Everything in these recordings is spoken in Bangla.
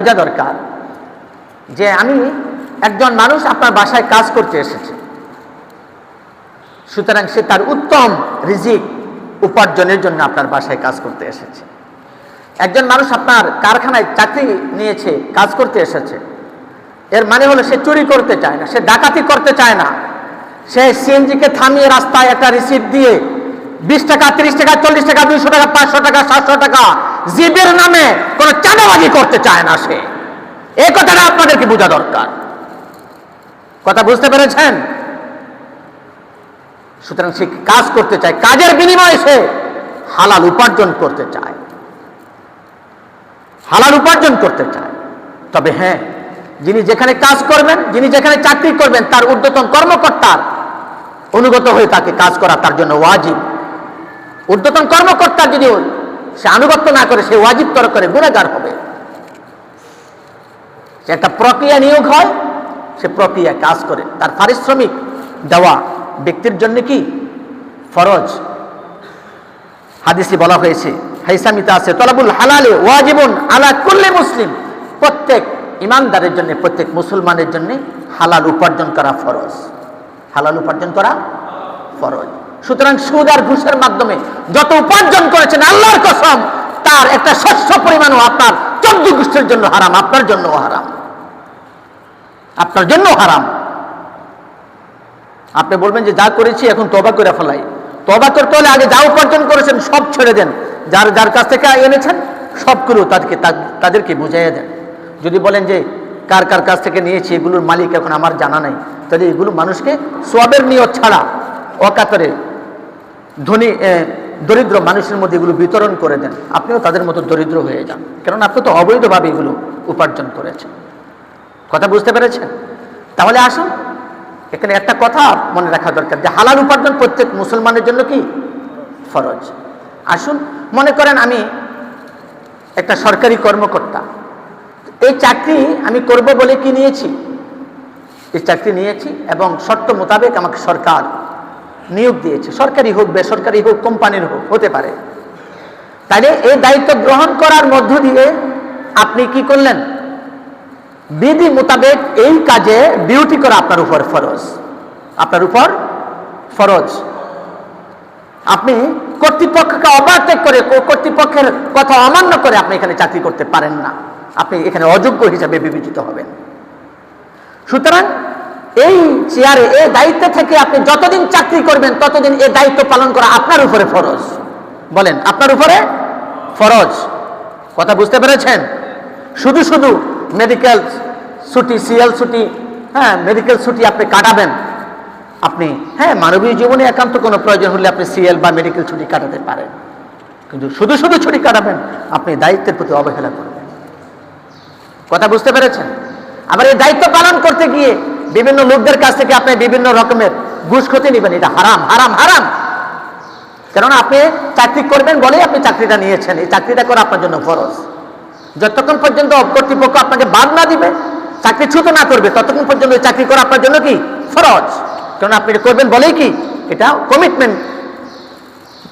বোঝা দরকার। যে আমি একজন মানুষ আপনার বাসায় কাজ করতে এসেছে। সুতরাং সে তার উত্তম রিজিক উপার্জনের জন্য আপনার বাসায় কাজ করতে এসেছে। একজন মানুষ আপনার কারখানায় চাকরি নিয়েছে, কাজ করতে এসেছে। এর মানে হলো সে চুরি করতে চায় না, সে ডাকাতি করতে চায় না। সে সিএনজিকে থামিয়ে রাস্তায় একটা রিসিপ্ট দিয়ে বিশ টাকা, তিরিশ টাকা, চল্লিশ টাকা, দুইশো টাকা, পাঁচশো টাকা, সাতশো টাকা জিবের নামে কোনো চাঁদাবাজি করতে চায় না সে। এই কথাটা আপনাদেরকে বোঝা দরকার। কথা বুঝতে পেরেছেন? সুতরাং সে কাজ করতে চায়? কাজের বিনিময়ে সে হালাল উপার্জন করতে চায়। হালাল উপার্জন করতে চায়। তবে হ্যাঁ যিনি যেখানে কাজ করবেন, যিনি যেখানে চাকরি করবেন, তার ঊর্ধ্বতন কর্মকর্তার অনুগত হয়ে তাকে কাজ করা তার জন্য ওয়াজিব। ঊর্ধ্বতন কর্মকর্তা যদি সে আনুগত্য না করে, সে ওয়াজিব তর করে, গুণাগার হবে। সে একটা প্রক্রিয়া নিয়োগ হয়, সে প্রক্রিয়া কাজ করে। তার পারিশ্রমিক দেওয়া ব্যক্তির জন্য কি? ফরজ। হাদিসে বলা হয়েছে, হাইসামিতা আছে, তলাবুল হালালে ওয়াজিবুন আলা করলে মুসলিম। প্রত্যেক ইমানদারের জন্য, প্রত্যেক মুসলমানের জন্য হালাল উপার্জন করা ফরজ। হালাল উপার্জন করা ফরজ। সুতরাং সুদ আর ঘুষের মাধ্যমে যত উপার্জন করেছেন আল্লাহর কসম, তার একটা শস্য পরিমাণও আপনার চোদ্দ গোষ্ঠীর জন্য হারাম, আপনার জন্য হারাম। আপনার জন্য হারাম। আপনি বলবেন যে যা করেছি এখন তবা করে ফেলাই। তবা করতে হলে আগে যা উপার্জন করেছেন সব ছেড়ে দেন। যার যার কাছ থেকে এনেছেন, সবগুলো তাদেরকে তাদেরকে বুঝাইয়া দেন। যদি বলেন যে কার কার কাছ থেকে নিয়েছি, এগুলোর মালিক এখন আমার জানা নাই, তাহলে এগুলো মানুষকে সবের নিয়ত ছাড়া অকাতরে ধনী দরিদ্র মানুষের মধ্যে এগুলো বিতরণ করে দেন। আপনিও তাদের মতো দরিদ্র হয়ে যান। কারণ আপনি তো অবৈধভাবে এগুলো উপার্জন করেছেন। কথা বুঝতে পেরেছেন? তাহলে আসুন, এখানে একটা কথা মনে রাখা দরকার যে হালাল উপার্জন প্রত্যেক মুসলমানের জন্য কি? ফরজ। আসুন, মনে করেন আমি একটা সরকারি কর্মকর্তা। এই চাকরি আমি করব বলে কি নিয়েছি? এই চাকরি নিয়েছি এবং শর্ত মোতাবেক আমাকে সরকার নিয়োগ দিয়েছে, সরকারি হোক, বেসরকারি হোক, কোম্পানির হোক, হতে পারে। তাহলে এই দায়িত্ব গ্রহণ করার মধ্য দিয়ে আপনি কি করলেন? বিধি মোতাবেক এই কাজে ডিউটি করা আপনার উপর ফরজ। আপনার উপর ফরজ। আপনি কর্তৃপক্ষকে অবাধ্য করে, কর্তৃপক্ষের কথা অমান্য করে আপনি এখানে চাকরি করতে পারেন না। আপনি এখানে অযোগ্য হিসাবে বিবেচিত হবেন। সুতরাং এই চেয়ারে এই দায়িত্ব থেকে আপনি যতদিন চাকরি করবেন, ততদিন এই দায়িত্ব পালন করা আপনার উপরে ফরজ। বলেন, আপনার উপরে ফরজ। কথা বুঝতে পেরেছেন? শুধু শুধু মেডিকেল ছুটি সিএল ছুটি হ্যাঁ মেডিকেল ছুটি আপনি কাটাবেন। আপনি হ্যাঁ মানবীয় জীবনে একান্ত কোনো প্রয়োজন হলে আপনি সিএল বা মেডিকেল ছুটি কাটাতে পারেন। কিন্তু শুধু শুধু ছুটি কাটাবেন, আপনি দায়িত্বের প্রতি অবহেলা করবেন। কথা বুঝতে পেরেছেন? আবার এই দায়িত্ব পালন করতে গিয়ে বিভিন্ন লোকদের কাছ থেকে আপনি বিভিন্ন রকমের ঘুষ ক্ষতি নেবেন। এটা হারাম হারাম হারাম। কেননা আপনি চাকরি করবেন বলেই আপনি চাকরিটা নিয়েছেন। এই চাকরিটা করা আপনার জন্য ফরজ। যতক্ষণ পর্যন্ত কর্তৃপক্ষ আপনাকে বাদ না দিবে, চাকরি ছুত না করবে, ততক্ষণ পর্যন্ত চাকরি করা আপনার জন্য কি? ফরজ। কারণ আপনি এটা করবেন বলেই কি? এটা কমিটমেন্ট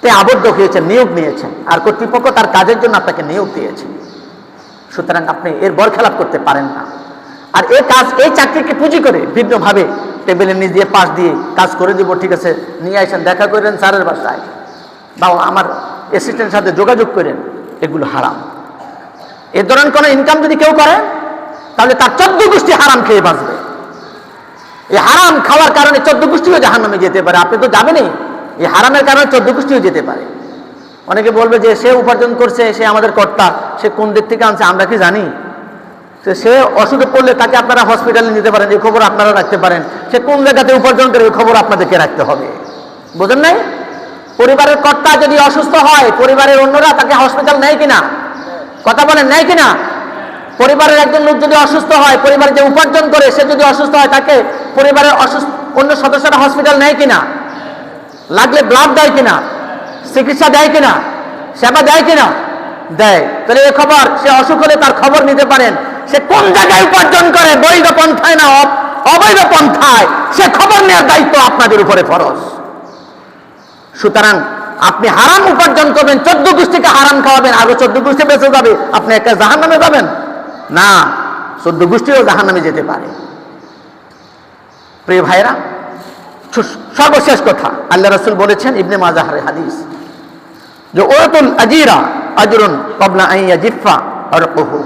তে আবদ্ধ হয়েছেন, নিয়োগ নিয়েছেন। আর কর্তৃপক্ষ তার কাজের জন্য আপনাকে নিয়োগ দিয়েছে। সুতরাং আপনি এর বর খেলাপ করতে পারেন না। আর এই কাজ, এই চাকরিকে পুঁজি করে ভিন্নভাবে টেবিলের নিচ দিয়ে পাশ দিয়ে কাজ করে দিব, ঠিক আছে? নিয়ে আসেন দেখা করেন স্যারের বাসায়। বা আমার অ্যাসিস্ট্যান্টের সাথে যোগাযোগ করেন, এগুলো হারাম। এ ধরনের কোনো ইনকাম যদি কেউ করে, তাহলে তার চোদ্দ গোষ্ঠী হারাম খেয়ে বাঁচবে। এই হারাম খাওয়ার কারণে চোদ্দ গোষ্ঠীও জাহান নামে যেতে পারে। আপনি তো যাবেনই এই হারামের কারণে চোদ্দ গোষ্ঠীও যেতে পারে। অনেকে বলবে যে, সে উপার্জন করছে, সে আমাদের কর্তা, সে কোন দিক থেকে আনছে, আমরা কি জানি? সে অসুখে পড়লে তাকে আপনারা হসপিটালে নিতে পারেন, এই খবর আপনারা রাখতে পারেন। সে কোন জায়গাতে উপার্জন করে এই খবর আপনাদেরকে রাখতে হবে? বোঝেন নাই? পরিবারের কর্তা যদি অসুস্থ হয়, পরিবারের অন্যরা তাকে হসপিটাল নেয় কিনা? কথা বলেন, নেয় কিনা? পরিবারের একজন লোক যদি অসুস্থ হয়, পরিবার যে উপার্জন করে, সে যদি অসুস্থ হয়, তাকে পরিবারের অসুস্থ, অন্য সদস্যরা হসপিটাল নেয় কিনা? লাগলে ব্লাড দেয় কিনা? চিকিৎসা দেয় কিনা? সেবা দেয় কিনা? দেয়। তাহলে এ খবর, সে অসুখ হলে তার খবর নিতে পারেন। সে কোন জায়গায় উপার্জন করে? বৈধ পন্থায় না অবৈধ পন্থায়? সে খবর নেওয়ার দায়িত্ব আপনাদের উপরে ফরজ। সুতরাং আপনি হারাম উপার্জন করবেন, চোদ্দ গোষ্ঠীকে হারাম খাওয়াবেন আরও চোদ্দ গোষ্ঠী বেঁচে যাবে, আপনি একটা জাহান নামে যাবেন। না, চোদ্দ গোষ্ঠীও জাহান নামে যেতে পারে। প্রিয় ভাইরা সর্বশেষ কথা, আল্লাহ রসুল বলেছেন, ইবনে মাজাহারের হাদিস, যে ওরাতুল আজিরা আজরুন কবলা আইয়া জিফা আর কহু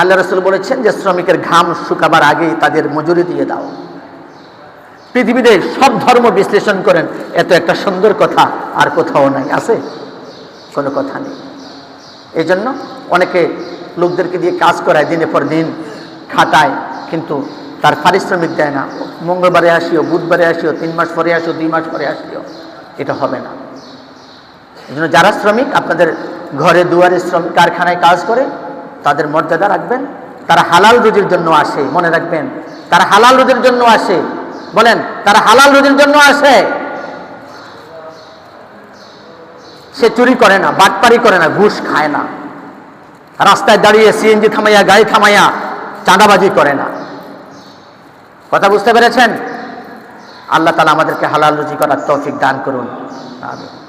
আল্লাহ রসুল বলেছেন যে শ্রমিকের ঘাম শুকাবার আগেই তাদের মজুরি দিয়ে দাও। পৃথিবীতে সব ধর্ম বিশ্লেষণ করেন, এত একটা সুন্দর কথা আর কোথাও নাই, আছে? কোনো কথা নেই। এই জন্য অনেকে লোকদেরকে দিয়ে কাজ করায় দিনের পর দিন, খাটায়, কিন্তু তার পারিশ্রমিক দেয় না। মঙ্গলবারে আসিও, বুধবারে আসিও, তিন মাস পরে আসিও, দুই মাস পরে আসিও, এটা হবে না। এই যারা শ্রমিক, আপনাদের ঘরে, দুয়ারে শ্রমিক কারখানায় কাজ করে তাদের মর্যাদা রাখবেন। তারা হালাল রুজির জন্য আসে, মনে রাখবেন। তারা হালাল রুজির জন্য আসে। বলেন, তারা হালাল রুজির জন্য আসে। সে চুরি করে না, বাটপারি করে না, ঘুষ খায় না। রাস্তায় দাঁড়িয়ে সিএনজি থামাইয়া, গাড়ি থামাইয়া চাঁদাবাজি করে না। কথা বুঝতে পেরেছেন? আল্লাহ তালা আমাদেরকে হালাল রুজি করার তৌফিক দান করুন। আমিন।